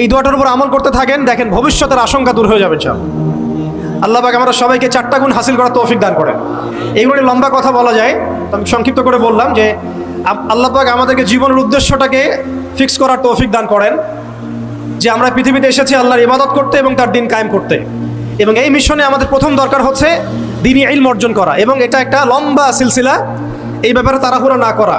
এই দোয়াটার উপর আমল করতে থাকেন, দেখেন ভবিষ্যতের আশঙ্কা দূর হয়ে যাবে সব আল্লাহ আমরা সবাইকে চারটা গুণ হাসিল করার তৌফিক দান করেন। এইগুলো লম্বা কথা বলা যায় আমি সংক্ষিপ্ত করে বললাম যে আল্লাহ আমাদেরকে জীবনের উদ্দেশ্যটাকে ফিক্স করার তৌফিক দান করেন, যে আমরা পৃথিবীতে এসেছি আল্লাহর ইবাদত করতে এবং তার দিন কায়েম করতে। এবং এই মিশনে আমাদের প্রথম দরকার হচ্ছে দিনই ইলম অর্জন করা, এবং এটা একটা লম্বা সিলসিলা, এই ব্যাপারে তাড়াহুড়ো না করা।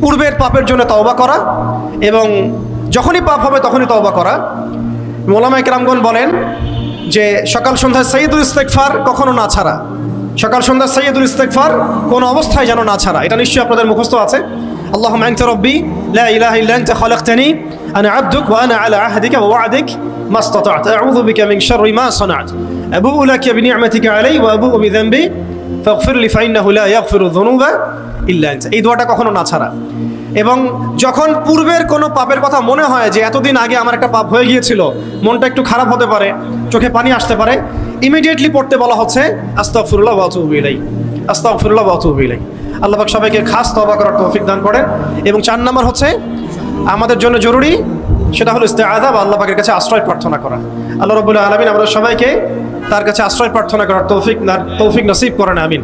পূর্বের পাপের জন্য তওবা করা এবং যখনই পাপ হবে তখনই তওবা করা। মোলামা ইকরামগণ বলেন যে সকাল সন্ধ্যায় সৈয়দুল ইস্তেকফার কখনও না ছাড়া। সকাল সন্ধ্যা সৈয়দুল ইস্তেকফার কোন অবস্থায় যেন না ছাড়া। এটা নিশ্চয়ই আপনাদের মুখস্থ আছে। আল্লাহ ম্যাংচা রব্বি লাইলাহিল্লাঞ্চা আব্দুক ওয়ান আলা ইল্লা এই দোয়াটা কখনো না ছাড়া। এবং যখন পূর্বের কোনো পাপের কথা মনে হয় যে এতদিন আগে আমার একটা পাপ হয়ে গিয়েছিল, মনটা একটু খারাপ হতে পারে, চোখে পানি আসতে পারে ইমিডিয়েটলি পড়তে বলা হচ্ছে আস্তাফুল্লাহ বাতুবিলাই আস্তাফুল্লাহ বাতুবিলাই আল্লাহাক সবাইকে খাস তবা করার তৌফিক দান করেন। এবং চার নম্বর হচ্ছে, আমাদের জন্য জরুরি, সেটা হলো ইস্তে আল্লাহ আল্লাহাকের কাছে আশ্রয় প্রার্থনা করা। আল্লাহ রবুল্লাহ আলমিন আমাদের সবাইকে তার কাছে আশ্রয় প্রার্থনা করার তৌফিক তৌফিক নসিব করেন, আমিন।